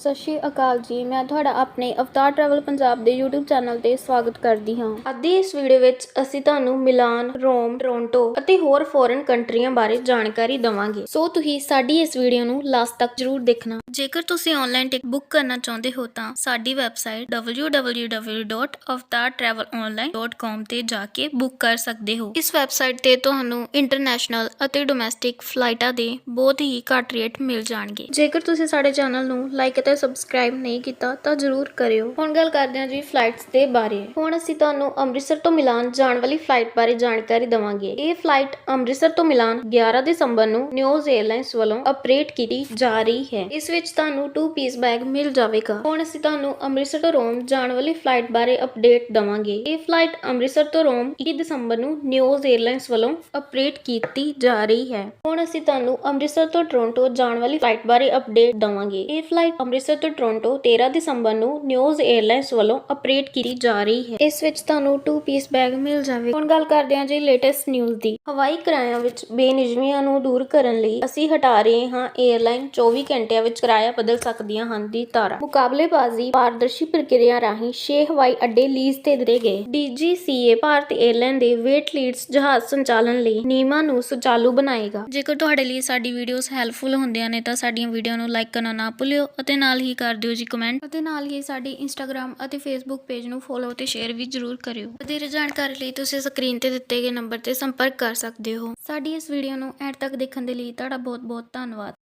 ਸਤਿ ਸ਼੍ਰੀ ਅਕਾਲ ਜੀ, ਮੈਂ ਤੁਹਾਡਾ ਆਪਣੇ ਅਵਤਾਰ ਟਰੈਵਲ ਪੰਜਾਬ ਦੇ YouTube ਚੈਨਲ ਤੇ ਸਵਾਗਤ ਕਰਦੀ ਹਾਂ। ਅੱਜ ਦੀ ਇਸ ਵੀਡੀਓ ਵਿੱਚ ਅਸੀਂ ਤੁਹਾਨੂੰ ਮਿਲਾਨ, ਰੋਮ, ਟੋਰਾਂਟੋ ਅਤੇ ਹੋਰ ਫੋਰਨ ਕੰਟਰੀਆਂ ਬਾਰੇ ਜਾਣਕਾਰੀ ਦਵਾਂਗੇ। ਸੋ ਤੁਸੀਂ ਸਾਡੀ ਇਸ ਵੀਡੀਓ ਨੂੰ ਲਾਸਟ ਤੱਕ ਜਰੂਰ ਦੇਖਣਾ। ਜੇਕਰ ਤੁਸੀਂ ਆਨਲਾਈਨ ਟਿਕਟ ਬੁੱਕ ਕਰਨਾ ਚਾਹੁੰਦੇ ਹੋ ਤਾਂ ਸਾਡੀ ਵੈਬਸਾਈਟ www.avtartravelonline.com ਤੇ ਜਾ ਕੇ ਬੁੱਕ ਕਰ ਸਕਦੇ ਹੋ। ਇਸ ਵੈਬਸਾਈਟ ਤੇ ਤੁਹਾਨੂੰ ਇੰਟਰਨੈਸ਼ਨਲ ਅਤੇ ਡੋਮੈਸਟਿਕ ਫਲਾਈਟਾਂ ਦੇ ਬਹੁਤ ਹੀ ਘੱਟ ਰੇਟ ਮਿਲ ਜਾਣਗੇ। ਜੇਕਰ ਤੁਸੀਂ ਸਾਡੇ ਚੈਨਲ ਨੂੰ ਲਾਈਕ ਅਤੇ ਸਬਸਕ੍ਰਾਈਬ ਨਹੀਂ ਕੀਤਾ ਤਾਂ ਜਰੂਰ ਕਰਿਓ। ਹੁਣ ਗੱਲ ਕਰਦੇ ਹਾਂ ਜੀ ਫਲਾਈਟਸ ਦੇ ਬਾਰੇ। ਹੁਣ ਅਸੀਂ ਤੁਹਾਨੂੰ ਅੰਮ੍ਰਿਤਸਰ ਤੋਂ ਮਿਲਾਨ ਜਾਣ ਵਾਲੀ ਫਲਾਈਟ ਬਾਰੇ ਜਾਣਕਾਰੀ ਦਵਾਂਗੇ। ਇਹ ਫਲਾਈਟ ਅੰਮ੍ਰਿਤਸਰ ਤੋਂ ਮਿਲਾਨ 11 ਦਸੰਬਰ ਨੂੰ ਨਿਊਜ਼ 에ਅਰਲਾਈਨਸ ਵੱਲੋਂ ਆਪਰੇਟ ਕੀਤੀ ਜਾ ਰਹੀ ਹੈ। ਇਸ ਵਿੱਚ ਤੁਹਾਨੂੰ 2 ਪੀਸ ਬੈਗ ਮਿਲ ਜਾਵੇਗਾ। ਹੁਣ ਅਸੀਂ ਤੁਹਾਨੂੰ ਅੰਮ੍ਰਿਤਸਰ ਤੋਂ ਰੋਮ ਜਾਣ ਵਾਲੀ ਫਲਾਈਟ ਬਾਰੇ ਅਪਡੇਟ ਦਵਾਂਗੇ। ਇਹ ਫਲਾਈਟ ਅੰਮ੍ਰਿਤਸਰ ਤੋਂ ਰੋਮ 21 ਦਸੰਬਰ ਨੂੰ ਨਿਊਜ਼ 에ਅਰਲਾਈਨਸ ਵੱਲੋਂ ਆਪਰੇਟ ਕੀਤੀ ਜਾ ਰਹੀ ਹੈ। ਹੁਣ ਅਸੀਂ ਤੁਹਾਨੂੰ ਅੰਮ੍ਰਿਤਸਰ ਤੋਂ ਟੋਰਾਂਟੋ ਜਾਣ ਵਾਲੀ ਫਲਾਈਟ ਬਾਰੇ ਅਪਡੇਟ ਦਵਾਂਗੇ। ਇਹ ਫਲਾਈਟ ਅੰਮ੍ਰਿਤਸਰ ਤੋਂ ਟੋਰਾਂਟੋ 13 ਦਸੰਬਰ ਨੂੰ ਨਿਊਜ਼ 에ਅਰਲਾਈਨਸ ਵੱਲੋਂ ਆਪਰੇਟ ਕੀਤੀ ਜਾ ਰਹੀ ਹੈ। ਇਸ ਵਿੱਚ ਤੁਹਾਨੂੰ 2 ਪੀਸ ਬੈਗ ਮਿਲ ਜਾਵੇਗਾ ਹੁਣ ਗੱਲ ਕਰਦੇ ਹਾਂ ਜੀ ਲੇਟੈਸਟ ਨਿਊਜ਼ ਦੀ। ਹਵਾਈ ਕਿਰਾਇਆਂ ਵਿੱਚ ਬੇਨਿਯਮੀਆਂ ਨੂੰ ਦੂਰ ਕਰਨ ਲਈ ਅਸੀਂ ਹਟਾ ਰਹੇ ਹਾਂ 에ਅਰਲਾਈਨ 24 ਘੰਟਿਆਂ ਵਿੱਚ ਕਿਰਾਇਆ ਬਦਲ ਸਕਦੀਆਂ ਹਨ ਦੀ ਧਾਰਾ ਮੁਕਾਬਲੇਬਾਜ਼ੀ ਪਾਰਦਰਸ਼ੀ ਪ੍ਰਕਿਰਿਆ ਰਾਹੀਂ 6 ਹਵਾਈ ਅੱਡੇ ਲੀਜ਼ ਤੇ ਦਿੱਤੇ ਗਏ। ਡੀਜੀਸੀਏ ਭਾਰਤ 에ਅਰਲਾਈਨ ਦੇ ਵੇਟ ਲੀਡਸ ਜਹਾਜ਼ ਸੰਚਾਲਨ ਲਈ ਨਿਯਮਾਂ ਨੂੰ ਸੁਚਾਲੂ ਬਣਾਏਗਾ। ਜੇਕਰ ਤੁਹਾਡੇ ਲਈ ਸਾਡੀ ਵੀਡੀਓਜ਼ ਹੈਲਪਫੁਲ ਹੁੰਦੀਆਂ ਨੇ ਤਾਂ ਸਾਡੀਆਂ ਵੀਡੀਓ ਨੂੰ ਲਾਈਕ ਕਰਨਾ ਨਾ ਭੁੱਲਿਓ ਅਤੇ ਨਾਲ ਹੀ ਕਰ ਦਿਓ ਜੀ ਕਮੈਂਟ ਅਤੇ ਨਾਲ ਹੀ ਸਾਡੀ ਇੰਸਟਾਗ੍ਰam ਅਤੇ ਫੇਸਬੁੱਕ ਪੇਜ ਨੂੰ ਫੋਲੋ ਤੇ ਸ਼ੇਅਰ ਵੀ ਜਰੂਰ ਕਰਿਓ। ਵਧੇਰੇ ਜਾਣਕਾਰੀ ਲਈ ਤੁਸੀਂ ਸਕਰੀਨ ਤੇ ਦਿੱਤੇ ਗਏ ਨੰਬਰ ਤੇ ਸੰਪਰਕ ਕਰ ਸਕਦੇ ਹੋ। ਸਾਡੀ ਇਸ ਵੀਡੀਓ ਨੂੰ ਐਂਡ ਤੱਕ ਦੇਖਣ ਦੇ ਲਈ ਤੁਹਾਡਾ ਬਹੁਤ ਬਹੁਤ ਧੰਨਵਾਦ।